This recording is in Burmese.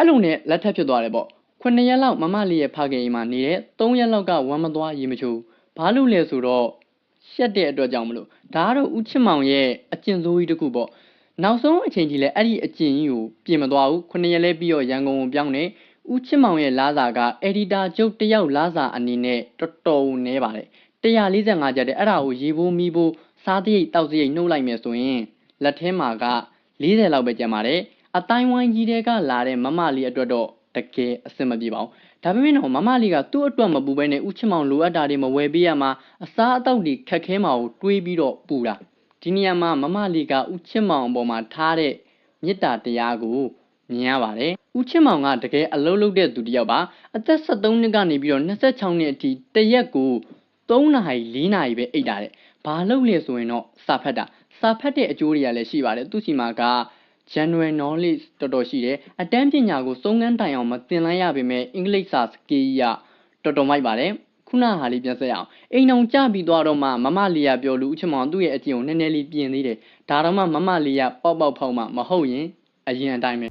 အဲ့လိုနဲ့လက်ထပ်ဖြစ်သွားတယ်ပေါ့ခုနှစ်ရက်လောက်မမလေးရဲ့ဖခင်အိမ်မှာနေတဲ့၃ရက်လောက်ကဝမ်းမသွားရေမချိုးဘာလို့လဲဆိုတော့ရှက်တဲ့အတွက်ကြောင့်မလို့ဒါကတော့ဦးချစ်မောင်ရဲ့အကျင့်ဆိုးကြီးတစ်ခုပေါ့နောက်ဆုံးအချိန်ကြီးလဲအဲ့ဒီအကျင့်ကြီးကိုပြင်မသွားဘူးခုနှစ်ရက်လဲပြီးတော့ရန်ကုန်ကိုပြောင်းနေဦးချစ်မောင်ရဲ့လာစာကအက်ဒီတာချုပ်တစ်ယောက်လာစာအနေနဲ့တော်တော်နဲပါတယ်145ကျက်တဲ့အဲ့ဒါကိုရေဘိုးမီးဘိုးစားသရိတ်တောက်သရိတ်နှုတ်လိုက်မယ်ဆိုရင်လက်ထဲမှာက40လောက်ပဲကျန်ပါတယ် အတိုင်းဝိုင်းကြီးတဲ့ကလာတဲ့မမလေးအတွက်တော့တကယ်အဆင်မပြေပါဘူးဒါပေမဲ့တော့မမလေးကသူ့အတွက်မပူဘဲနဲ့ဦးချစ်မောင်လိုအပ်တာတွေမဝယ်ပေးရမှာအစားအသောက်တွေခက်ခဲမှာကိုတွေးပြီးတော့ပူတာဒီနေရာမှာမမလေးကဦးချစ်မောင်အပေါ်မှာထားတဲ့မေတ္တာတရားကိုမြင်ရပါတယ်ဦးချစ်မောင်ကတကယ်အလုံးလုံးတဲ့သူတစ်ယောက်ပါအသက်73နှစ်ကနေပြီးတော့26နှစ်အထိတရက်ကို3နာရီ4နာရီပဲအိတ်တာတဲ့ဘာလို့လဲဆိုရင်တော့စာဖတ်တာစာဖတ်တဲ့အကျိုးတွေကလည်းရှိပါတယ်သူစီမှာက general knowledge တော်တော်ရှိတယ်အတန်းပညာကိုစုံကန်းတိုင်အောင်မသင်လိုက်ရပေမဲ့အင်္ဂလိပ်စာစကေးကြီးကတော်တော်မိုက်ပါတယ်ခုနဟာလေးပြန်ဆက်ရအောင်အိမ်အောင်ကြပြီးသွားတော့မှမမလေးရပြောလူဦးချမောင်သူ့ရဲ့အကျင့်ကိုနည်းနည်းလေးပြင်သေးတယ်ဒါတော့မှမမလေးရပေါက်ပေါက်ဖောက်မှမဟုတ်ရင်အရင်အတိုင်းပဲ